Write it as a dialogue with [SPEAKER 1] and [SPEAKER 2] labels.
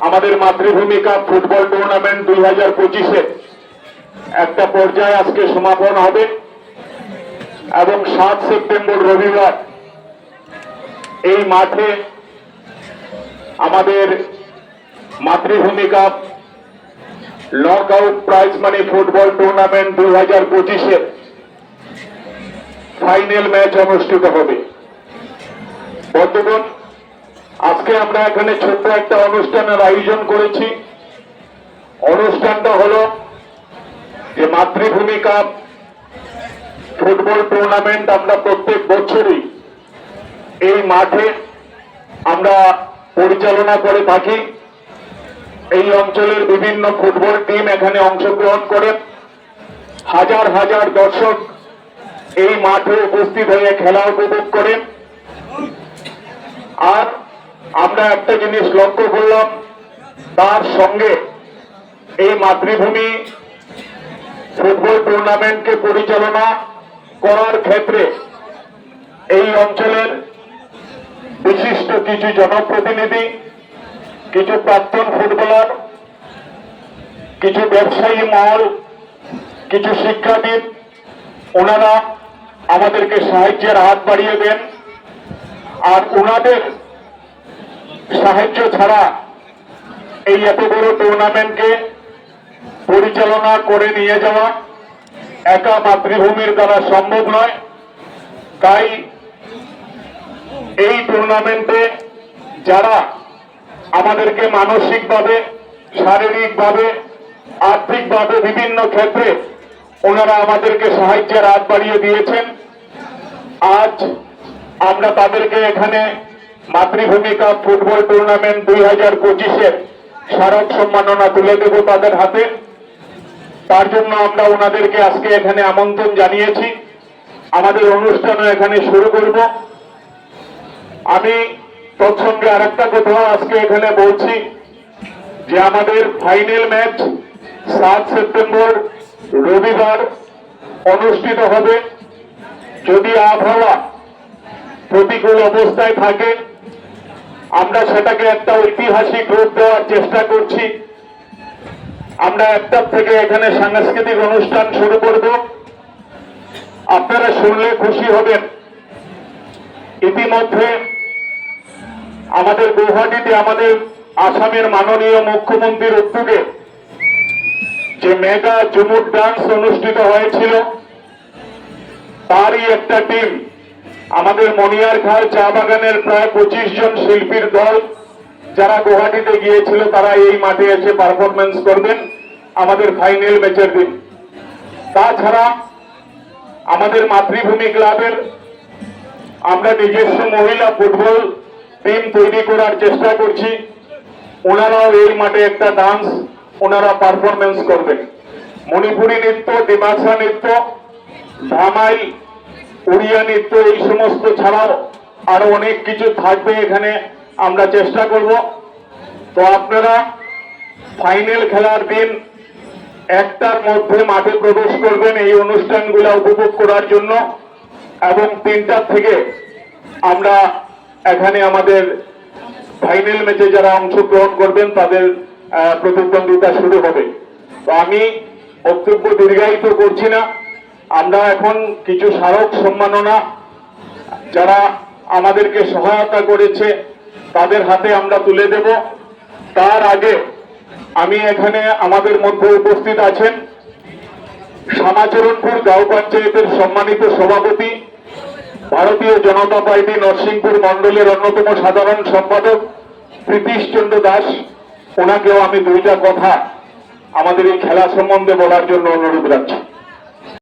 [SPEAKER 1] আমাদের মাতৃভূমি cup football tournament দুই হাজার পঁচিশে। একটা পর্যায়ে আজকে সমাপন হবে এবং সাত সেপ্টেম্বর রবিবার এই মাঠে আমাদের Matribhumi cup lock out prize money football tournament দুই হাজার পঁচিশে ফাইনাল ম্যাচ অনুষ্ঠিত হবে। বন্ধুগণ আজকে আমরা এখানে ছোট্ট একটা অনুষ্ঠানের আয়োজন করেছি। অনুষ্ঠানটা হলো যে মাতৃভূমি কাপ ফুটবল টুর্নামেন্ট আমরা প্রত্যেক বছরই এই মাঠে আমরা পরিচালনা করে থাকি। এই অঞ্চলের বিভিন্ন ফুটবল টিম এখানে অংশগ্রহণ করে। হাজার হাজার দর্শক এই মাঠে উপস্থিত হয়ে খেলা উপভোগ করে আর আমরা একটা জিনিস লক্ষ্য করলাম, তার সঙ্গে এই মাতৃভূমি ফুটবল টুর্নামেন্টকে পরিচালনা করার ক্ষেত্রে এই অঞ্চলের বিশিষ্ট কিছু জনপ্রতিনিধি, কিছু প্রাক্তন ফুটবলার, কিছু ব্যবসায়ী মহল, কিছু শিক্ষাবিদ, ওনারা আমাদেরকে সাহায্যের হাত বাড়িয়ে দেন। আর ওনাদের সাহায্য ছাড়া এই এত বড় টুর্নামেন্টকে পরিচালনা করে নিয়ে যাওয়া একা মাতৃভূমির দ্বারা সম্ভব নয়। তাই এই টুর্নামেন্টে যারা আমাদেরকে মানসিকভাবে, শারীরিকভাবে, আর্থিকভাবে বিভিন্ন ক্ষেত্রে ওনারা আমাদেরকে সাহায্যের হাত বাড়িয়ে দিয়েছেন। আজ আমরা তাদেরকে এখানে মাতৃভূমি কাপ ফুটবল টুর্নামেন্ট দুই হাজার পঁচিশের স্মারক সম্মাননা তুলে দেব তাদের হাতে। তার জন্য আমরা ওনাদেরকে আজকে এখানে আমন্ত্রণ জানিয়েছি। আমাদের অনুষ্ঠানও এখানে শুরু করব। আমি তৎসঙ্গে আরেকটা কথা আজকে এখানে বলছি যে আমাদের ফাইনাল ম্যাচ সাত সেপ্টেম্বর রবিবার অনুষ্ঠিত হবে। যদি আবহাওয়া প্রতিকূল অবস্থায় থাকে আমরা সেটাকে একটা ঐতিহাসিক রূপ দেওয়ার চেষ্টা করছি। আমরা একটার থেকে এখানে সাংস্কৃতিক অনুষ্ঠান শুরু করব। আপনারা শুনলে খুশি হবেন। ইতিমধ্যে আমাদের গৌহাটিতে আমাদের আসামের মাননীয় মুখ্যমন্ত্রীর উদ্যোগে যে মেগা ঝুমুর ডান্স অনুষ্ঠিত হয়েছিল, তারই একটা টিম আমাদের মনিয়ার খাল চা বাগানের প্রায় পঁচিশ জন শিল্পীর দল যারা গুয়াহাটিতে গিয়েছিল, তারা এই মাঠে এসে পারফরমেন্স করবেন আমাদের ফাইনাল ম্যাচের দিন। তাছাড়া আমাদের মাতৃভূমি ক্লাবের আমরা নিজস্ব মহিলা ফুটবল টিম তৈরি করার চেষ্টা করছি। ওনারাও এই মাঠে একটা ডান্স ওনারা পারফরমেন্স করবেন। মণিপুরী নৃত্য ডিমাসা নৃত্য, ধামাই উড়িয়া নৃত্য এই সমস্ত ছাড়াও আরও অনেক কিছু থাকবে এখানে। আমরা চেষ্টা করব। তো আপনারা ফাইনাল খেলার দিন একটার মধ্যে মাঠে প্রবেশ করবেন এই অনুষ্ঠানগুলো উপভোগ করার জন্য। এবং তিনটার থেকে আমরা এখানে আমাদের ফাইনাল ম্যাচে যারা অংশগ্রহণ করবেন, তাদের প্রতিদ্বন্দ্বিতা শুরু হবে। তো আমি বক্তব্য দীর্ঘায়িত করছি না। আমরা এখন কিছু স্মারক সম্মাননা যারা আমাদেরকে সহায়তা করেছে, তাদের হাতে আমরা তুলে দেব। তার আগে আমি এখানে আমাদের মধ্যে উপস্থিত আছেন শ্যামাচরণপুর গাঁও পঞ্চায়েতের সম্মানিত সভাপতি, ভারতীয় জনতা পার্টি নরসিংপুর মন্ডলের অন্যতম সাধারণ সম্পাদক প্রীতিশ চন্দ্র দাস। ওনাকেও আমি দুইটা কথা আমাদের এই খেলা সম্বন্ধে বলার জন্য অনুরোধ রাখছি।